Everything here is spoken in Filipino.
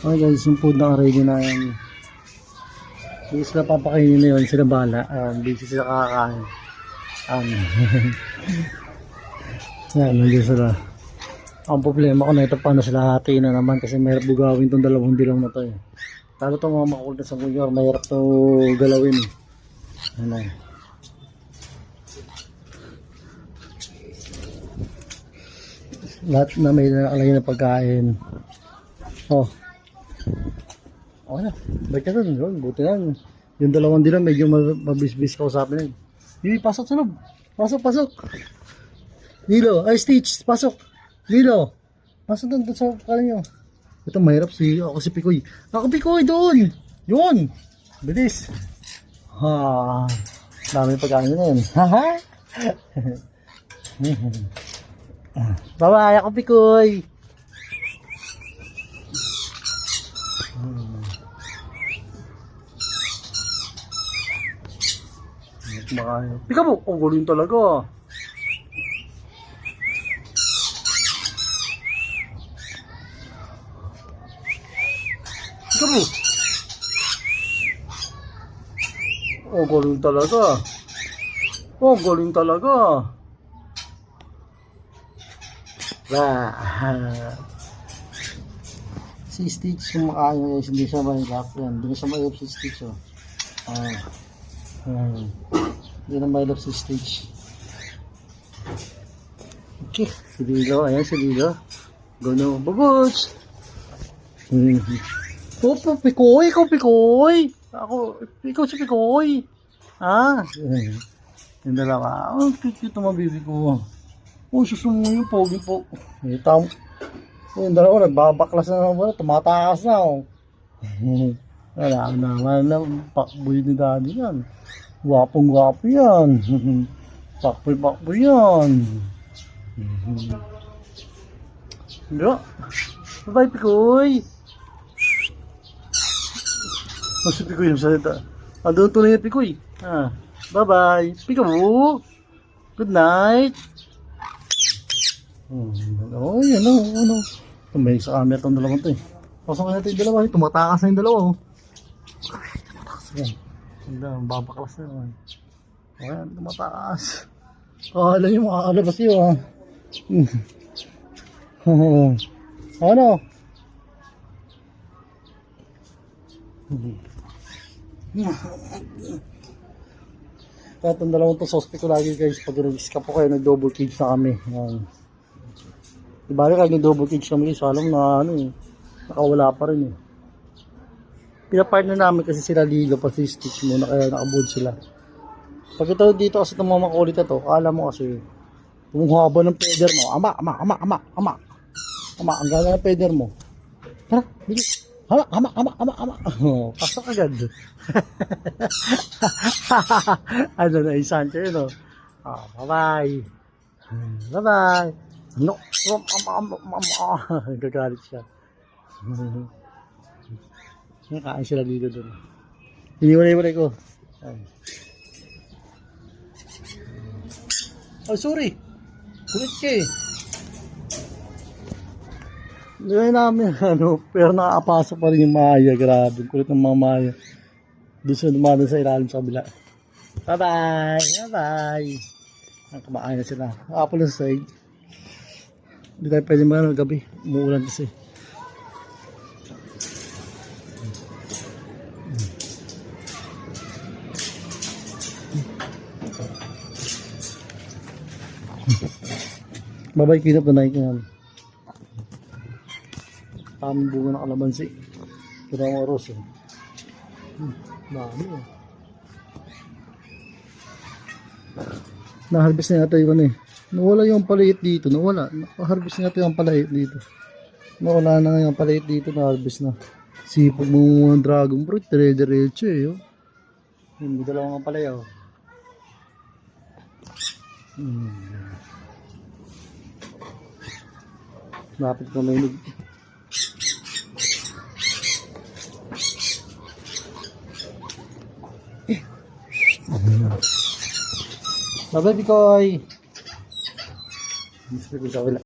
Okay guys, yung food na ready na yan. Hindi sila papakainin na yun, sila bala. Um, busy sila kakakain. Um, yan, nandiyan sila. Ang problema ko na ito, paano sila hatiin na naman kasi mahirap bugawin itong dalawang bilong na to eh. Lalo itong mga makulit sa kunyor, mahirap to galawin eh. Ano eh. Lahat na may nakalagay na pagkain. Oh. Okay na. Ba't ka doon? Yun, buti na. Yung dalawang dilang medyo ma- mabisbis ka usapin yun. Hindi, pasok sa loob. Pasok, pasok. Lilo, ay Stitch, pasok. Lilo, pasok doon, doon sa kanyo. Ito mahirap si, ako si Pikoy. Ako Pikoy doon. Yun. Bilis. Ha. Dami pagkain na yun. Haha. Bye-bye, ako Pikoy. Kumakain. Pika mo, ang galing talaga. Pika mo. Oh, galing talaga. Oh, galing talaga. Bah. Si Stitch kumakain guys, hindi siya mahirap yan. Hindi siya mahirap si Stitch oh. Ah. Hmm. Hindi na mahirap si Stitch. Okay, si Lilo. Ayan si Lilo. Gano, babuts! Hmm. Opo, Pikoy! Ikaw, Pikoy! Ako, ikaw si Pikoy! Ah? Hmm. Yung dalawa. Oh, cute cute ang mabibi ko. Oh, susumo yung pogi po. Eh, tam. Oh, yung dalawa, nagbabaklas na naman. Tumatakas na, oh. Wala naman na pakboy ni daddy yan. Gwapong gwapo yan. pakboy pakboy yan. Yo. Bye Pikoy. Oh, si Pikoy yung salita. Andun tuloy na Pikoy. Ah, bye bye. Pikaw. Good night. Oh, oh yan ano. Tumay sa camera itong dalawang to eh. Pasok natin yung dalawa, tumatakas na yung dalawa oh. Ayan. Ganda, babaklas na naman. Ayan, tumataas. Kala yung makakalabas yun ah. Hmm. ano? Kaya itong dalawang to suspect ko lagi guys pag nag-escape po kayo nag-double cage na kami. Ayan. Ba kayo nag-double cage kami guys, alam na ano eh. Nakawala pa rin eh. Pinapartner namin kasi sila Lilo pati Stitch muna kaya nakaboard sila. Pag ito dito kasi itong mga makulit to, kala mo kasi haba ng feather mo, ama, ama, ama, ama, ama. Ama, ang ganda ng feather mo. Tara, bilis. Ama, ama, ama, ama, ama. Pasok agad. ano na, isan kayo, no? Oh, bye-bye. Bye-bye. No, um, um, um, um, um. Gagalit siya. Nakain sila dito doon. Hiniwalay-walay ko. Ay. Oh, sorry. Kulit ka eh. Gawin namin, ano, pero nakakapasok pa rin yung Maya. Grabe, kulit ng mga Maya. Doon sa dumadaan sa ilalim sa kabila. Bye-bye! Bye-bye! Ang kumakain na sila. Apple sa side. Hindi tayo pwede mga gabi. Umuulan kasi. Babay kinap na naik yan. Tamang bunga ng kalamansi. Kira mga rose. Eh. Hmm, dami eh. Na-harvest na yata yung ano eh. Nawala yung paliit dito. Nawala. Naka-harvest na yata yung paliit dito. Nawala na nga yung paliit dito. Na-harvest na. Sipag mo mga dragon fruit. Dire-diretso eh. Oh. Yung dalawang palay oh. Hmm. May nag... Bye-bye, Bikoy! Gusto ko sa wala.